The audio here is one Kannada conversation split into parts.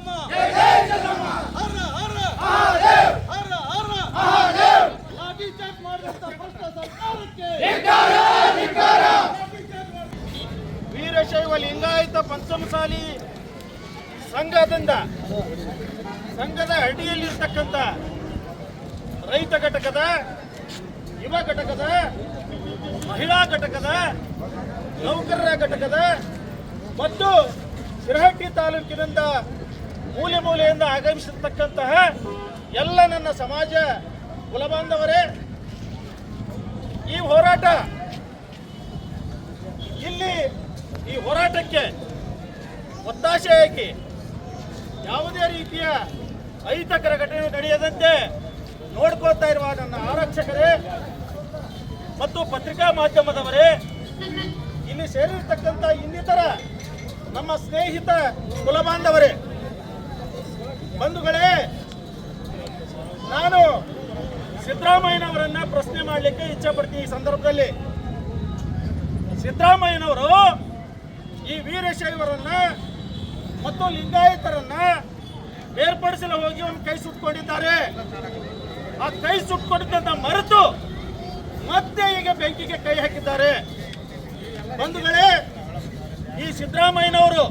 ಚೆನ್ನಮ್ಮ ಹರ ಹರ. ಹರ ಹರ. ಲಾಠಿ ಚಾರ್ಜ್ ಮಾಡಿದಂತ ಭ್ರಷ್ಟ ಸರ್ಕಾರಕ್ಕೆ. ವೀರಶೈವ ಲಿಂಗಾಯತ ಪಂಚಮಸಾಲಿ ಸಂಘದಂದ ಸಂಘದ ಅಡಿಯಲ್ಲಿರ್ತಕ್ಕಂಥ ರೈತ ಘಟಕದ ಯುವ ಘಟಕದ ಮಹಿಳಾ ಘಟಕದ ನೌಕರರ ಘಟಕದ ಮತ್ತು ಶಿರಹಟ್ಟಿ ತಾಲೂಕಿನಿಂದ ಮೂಲೆ ಮೂಲೆಯಿಂದ ಆಗಮಿಸಿರ್ತಕ್ಕಂತಹ ಎಲ್ಲ ನನ್ನ ಸಮಾಜ ಕುಲಬಾಂಧವರೇ, ಈ ಹೋರಾಟ ಇಲ್ಲಿ ಈ ಹೋರಾಟಕ್ಕೆ ಒತ್ತಾಸೆ ಹಾಕಿ ಯಾವುದೇ ರೀತಿಯ ಅಹಿತಕರ ಘಟನೆ ನಡೆಯದಂತೆ ನೋಡ್ಕೋತಾ ಇರುವ ನನ್ನ ಆರಕ್ಷಕರೇ ಮತ್ತು ಪತ್ರಿಕಾ ಮಾಧ್ಯಮದವರೇ, ಇಲ್ಲಿ ಸೇರಿರ್ತಕ್ಕಂಥ ಇನ್ನಿತರ ನಮ್ಮ ಸ್ನೇಹಿತ ಕುಲಬಾಂಧವರೇ ಬಂಧುಗಳೇ, ನಾನು ಸಿದ್ದರಾಮಯ್ಯನವರನ್ನ ಪ್ರಶ್ನೆ ಮಾಡಲಿಕ್ಕೆ ಇಚ್ಛೆ ಪಡ್ತೀನಿ ಈ ಸಂದರ್ಭದಲ್ಲಿ. ಸಿದ್ದರಾಮಯ್ಯನವರು ಈ ವೀರಶೈವರನ್ನ ಮತ್ತು ಲಿಂಗಾಯತರನ್ನ ಬೇರ್ಪಡಿಸಲು ಹೋಗಿ ಒಂದು ಕೈ ಸುಟ್ಕೊಂಡಿದ್ದಾರೆ. ಆ ಕೈ ಸುಟ್ಕೊಂಡಿದ್ದಂತ ಮರೆತು ಮತ್ತೆ ಈಗ ಬೆಂಕಿಗೆ ಕೈ ಹಾಕಿದ್ದಾರೆ. ಬಂಧುಗಳೇ, ಈ ಸಿದ್ದರಾಮಯ್ಯನವರು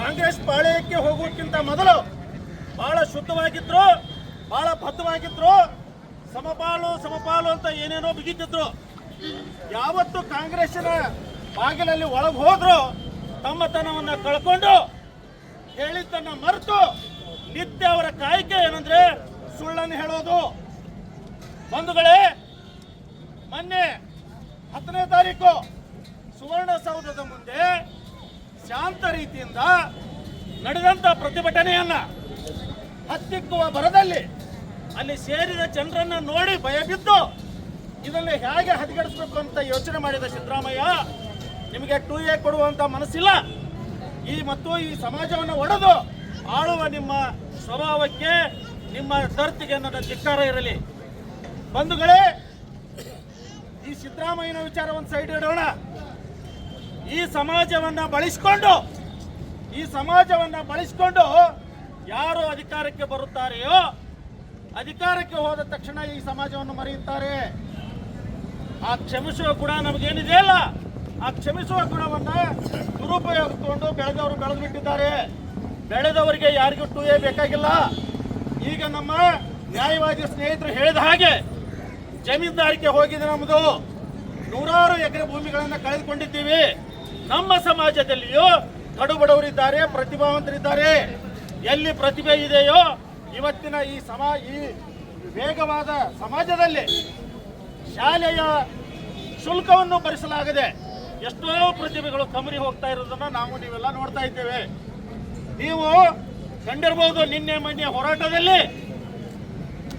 ಕಾಂಗ್ರೆಸ್ ಪಾಳೆಯಕ್ಕೆ ಹೋಗೋಕ್ಕಿಂತ ಮೊದಲು ಬಹಳ ಶುದ್ಧವಾಗಿದ್ರು, ಬಹಳ ಬದ್ಧವಾಗಿದ್ರು ಸಮಪಾಲು ಸಮಪಾಲು ಅಂತ ಏನೇನೋ ಬಿಗಿತಿದ್ರು. ಯಾವತ್ತು ಕಾಂಗ್ರೆಸ್ಸಿನ ಬಾಗಿಲಲ್ಲಿ ಒಳಗೆ ಹೋದ್ರು, ತಮ್ಮತನವನ್ನು ಕಳ್ಕೊಂಡು, ಹೇಳಿದ್ದನ್ನ ಮರೆತು, ನಿತ್ಯ ಅವರ ಕಾಯ್ಕೆ ಏನಂದ್ರೆ ಸುಳ್ಳನ್ನು ಹೇಳೋದು. ಬಂಧುಗಳೇ, ಮೊನ್ನೆ ಹತ್ತನೇ ತಾರೀಕು ಸುವರ್ಣಸೌಧದ ಮುಂದೆ ಶಾಂತ ರೀತಿಯಿಂದ ನಡೆದಂತ ಪ್ರತಿಭಟನೆಯನ್ನ ಹತ್ತಿಕ್ಕುವ ಬರದಲ್ಲಿ ಅಲ್ಲಿ ಸೇರಿದ ಜನರನ್ನ ನೋಡಿ ಭಯಬಿದ್ದು ಇದನ್ನು ಹೇಗೆ ಹದಗೆಡಿಸಬೇಕು ಅಂತ ಯೋಚನೆ ಮಾಡಿದ ಸಿದ್ದರಾಮಯ್ಯ, ನಿಮಗೆ ಟೂ ಎ ಕೊಡುವಂತ ಮನಸ್ಸಿಲ್ಲ. ಈ ಮತ್ತು ಈ ಸಮಾಜವನ್ನು ಒಡೆದು ಆಳುವ ನಿಮ್ಮ ಸ್ವಭಾವಕ್ಕೆ, ನಿಮ್ಮ ಧರ್ತಿಗೆ ನನ್ನ ಧಿಕ್ಕಾರ ಇರಲಿ. ಬಂಧುಗಳೇ, ಈ ಸಿದ್ದರಾಮಯ್ಯನ ವಿಚಾರ ಒಂದು ಸೈಡ್ ಇಡೋಣ. ಈ ಸಮಾಜವನ್ನ ಬಳಸ್ಕೊಂಡು, ಈ ಸಮಾಜವನ್ನ ಬಳಸಿಕೊಂಡು ಯಾರು ಅಧಿಕಾರಕ್ಕೆ ಬರುತ್ತಾರೆಯೋ ಅಧಿಕಾರಕ್ಕೆ ಹೋದ ತಕ್ಷಣ ಈ ಸಮಾಜವನ್ನು ಮರೆಯುತ್ತಾರೆ. ಆ ಕ್ಷಮಿಸುವ ಗುಣ ನಮಗೇನಿದೆ ಅಲ್ಲ? ಆ ಕ್ಷಮಿಸುವ ಗುಣವನ್ನ ದುರುಪಯೋಗಿಸಿಕೊಂಡು ಬೆಳೆದವರು ಬೆಳೆದು ಬಿಟ್ಟಿದ್ದಾರೆ ಬೆಳೆದವರಿಗೆ ಯಾರಿಗೂ ಟೂ ಎ ಬೇಕಾಗಿಲ್ಲ. ಈಗ ನಮ್ಮ ನ್ಯಾಯವಾದಿ ಸ್ನೇಹಿತರು ಹೇಳಿದ ಹಾಗೆ ಜಮೀನ್ದಾರಿಕೆ ಹೋಗಿದೆ ನಮ್ಮದು ನೂರಾರು ಎಕರೆ ಭೂಮಿಗಳನ್ನು ಕಳೆದುಕೊಂಡಿದ್ದೀವಿ. ನಮ್ಮ ಸಮಾಜದಲ್ಲಿಯೂ ಕಡುಬಡವರಿದ್ದಾರೆ ಪ್ರತಿಭಾವಂತರಿದ್ದಾರೆ. ಎಲ್ಲಿ ಪ್ರತಿಭೆ ಇದೆಯೋ ಇವತ್ತಿನ ಈ ಸಮಾ, ಈ ವೇಗವಾದ ಸಮಾಜದಲ್ಲಿ ಶಾಲೆಯ ಶುಲ್ಕವನ್ನು ಭರಿಸಲಾಗದೆ ಎಷ್ಟೋ ಪ್ರತಿಭೆಗಳು ಕಮರಿ ಹೋಗ್ತಾ ಇರೋದನ್ನ ನಾವು ನೀವೆಲ್ಲ ನೋಡ್ತಾ ಇದ್ದೇವೆ. ನೀವು ಕಂಡಿರಬಹುದು ನಿನ್ನೆ ಮೊನ್ನೆ ಹೋರಾಟದಲ್ಲಿ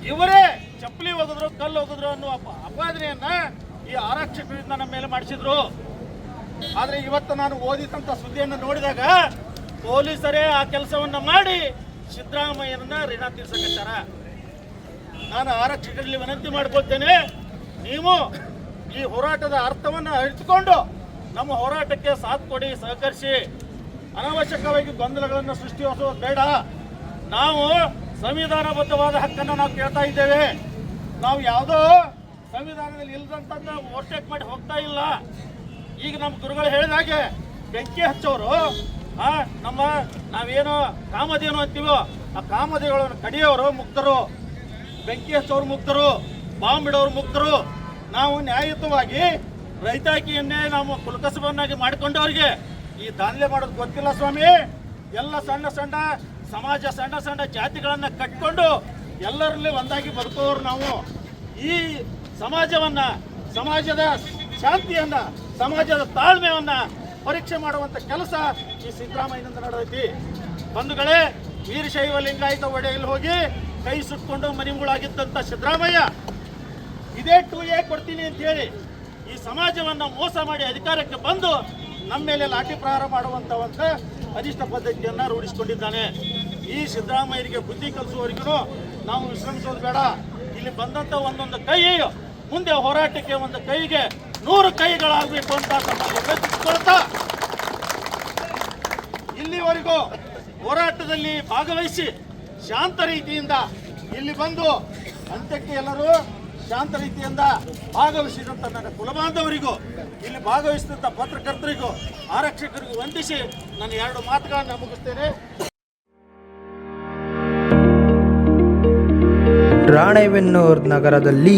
ಇವರೇ ಚಪ್ಪಲಿ ಒಗೆದ್ರು, ಕಲ್ಲು ಒಗೆದ್ರು ಅನ್ನುವ ಅಪ- ಅಪಾದನೆಯನ್ನ ಈ ಆರಕ್ಷಕರಿಂದ ನಮ್ಮ ಮೇಲೆ ಮಾಡಿಸಿದ್ರು. ಆದ್ರೆ ಇವತ್ತು ನಾನು ಓದಿದಂತ ಸುದ್ದಿಯನ್ನು ನೋಡಿದಾಗ ಪೊಲೀಸರೇ ಆ ಕೆಲಸವನ್ನ ಮಾಡಿ ಸಿದ್ದರಾಮಯ್ಯನನ್ನ ಋಣ ತೀರ್ಸಕತ್ತಾರ. ನಾನು ಆರಕ್ಷಕರಲ್ಲಿ ವಿನಂತಿ ಮಾಡ್ಕೊಳ್ತೇನೆ, ನೀವು ಈ ಹೋರಾಟದ ಅರ್ಥವನ್ನ ಅರಿತುಕೊಂಡು ನಮ್ಮ ಹೋರಾಟಕ್ಕೆ ಸಾಥ್ ಕೊಡಿ, ಸಹಕರಿಸಿ. ಅನಾವಶ್ಯಕವಾಗಿ ಗೊಂದಲಗಳನ್ನು ಸೃಷ್ಟಿಸೋದು ಬೇಡ. ನಾವು ಸಂವಿಧಾನಬದ್ಧವಾದ ಹಕ್ಕನ್ನು ನಾವು ಕೇಳ್ತಾ ಇದ್ದೇವೆ. ನಾವು ಯಾವುದೋ ಸಂವಿಧಾನದಲ್ಲಿ ಇಲ್ಲದಂತ ಓವರ್ಟೇಕ್ ಮಾಡಿ ಹೋಗ್ತಾ ಇಲ್ಲ. ಈಗ ನಮ್ಮ ಗುರುಗಳು ಹೇಳಿದ ಹಾಗೆ ಬೆಂಕಿ ಹಚ್ಚೋರು ನಮ್ಮ ನಾವೇನೋ ಕಾಮಧೇನು ಅಂತೀವೋ, ಆ ಕಾಮಧೇಗಳನ್ನು ಕಡಿಯೋರು ಮುಕ್ತರು ಬೆಂಕಿ ಹಚ್ಚೋರು ಮುಕ್ತರು ಬಾಂಬ್ ಇಡೋರು ಮುಕ್ತರು. ನಾವು ನ್ಯಾಯಯುತವಾಗಿ ರೈತಾಕಿಯನ್ನೇ ನಾವು ಕುಲಕಸಬನ್ನಾಗಿ ಮಾಡಿಕೊಂಡವ್ರಿಗೆ ಈ ದಾಂಧಲೆ ಮಾಡೋದು ಗೊತ್ತಿಲ್ಲ ಸ್ವಾಮಿ. ಎಲ್ಲ ಸಣ್ಣ ಸಣ್ಣ ಸಮಾಜ, ಸಣ್ಣ ಸಣ್ಣ ಜಾತಿಗಳನ್ನ ಕಟ್ಕೊಂಡು ಎಲ್ಲರಲ್ಲಿ ಒಂದಾಗಿ ಬದುಕೋರು ನಾವು. ಈ ಸಮಾಜವನ್ನ, ಸಮಾಜದ ಶಾಂತಿಯನ್ನ, ಸಮಾಜದ ತಾಳ್ಮೆಯನ್ನ ಪರೀಕ್ಷೆ ಮಾಡುವಂತ ಕೆಲಸ ಈ ಸಿದ್ದರಾಮಯ್ಯನಿಂದ ನಡೆದೈತಿ. ಬಂಧುಗಳೇ ವೀರಶೈವ ಲಿಂಗಾಯತ ಒಡೆಯಲ್ಲಿ ಹೋಗಿ ಕೈ ಸುಟ್ಕೊಂಡು ಮನಿಮುಳಾಗಿದ್ದಂತ ಸಿದ್ದರಾಮಯ್ಯ ಇದೇ ಟೂ ಎ ಕೊಡ್ತೀನಿ ಅಂತ ಹೇಳಿ ಈ ಸಮಾಜವನ್ನ ಮೋಸ ಮಾಡಿ ಅಧಿಕಾರಕ್ಕೆ ಬಂದು ನಮ್ಮ ಮೇಲೆ ಲಾಠಿ ಪ್ರಹಾರ ಮಾಡುವಂತ ಒಂದು ಅನಿಷ್ಟ ಪದ್ಧತಿಯನ್ನ ರೂಢಿಸಿಕೊಂಡಿದ್ದಾನೆ. ಈ ಸಿದ್ದರಾಮಯ್ಯರಿಗೆ ಬುದ್ಧಿ ಕಲಿಸುವವರಿಗೂ ನಾವು ವಿಶ್ರಮಿಸೋದು ಬೇಡ. ಇಲ್ಲಿ ಬಂದಂತ ಒಂದೊಂದು ಕೈ ಮುಂದೆ ಹೋರಾಟಕ್ಕೆ ಒಂದು ಕೈಗೆ ನೂರು ಕೈಗಳಾಗಬೇಕು ಅಂತ ತಮ್ಮಲ್ಲಿ ವಿನಂತಿಸಿಕೊಳ್ತಾ ಇಲ್ಲಿವರೆಗೂ ಹೋರಾಟದಲ್ಲಿ ಭಾಗವಹಿಸಿ ಶಾಂತ ರೀತಿಯಿಂದ ಇಲ್ಲಿ ಬಂದು ಅಂತ್ಯಕ್ಕೆ ಎಲ್ಲರೂ ಶಾಂತ ರೀತಿಯಿಂದ ಭಾಗವಹಿಸಿದಂಥ ನನ್ನ ಕುಲಬಾಂಧವರಿಗೂ, ಇಲ್ಲಿ ಭಾಗವಹಿಸಿದಂಥ ಪತ್ರಕರ್ತರಿಗೂ, ಆರಕ್ಷಕರಿಗೂ ವಂದಿಸಿ ನಾನು ಎರಡು ಮಾತುಗಳನ್ನು ಮುಗಿಸ್ತೇನೆ. ರಾಣೆಬೆನ್ನೂರು ನಗರದಲ್ಲಿ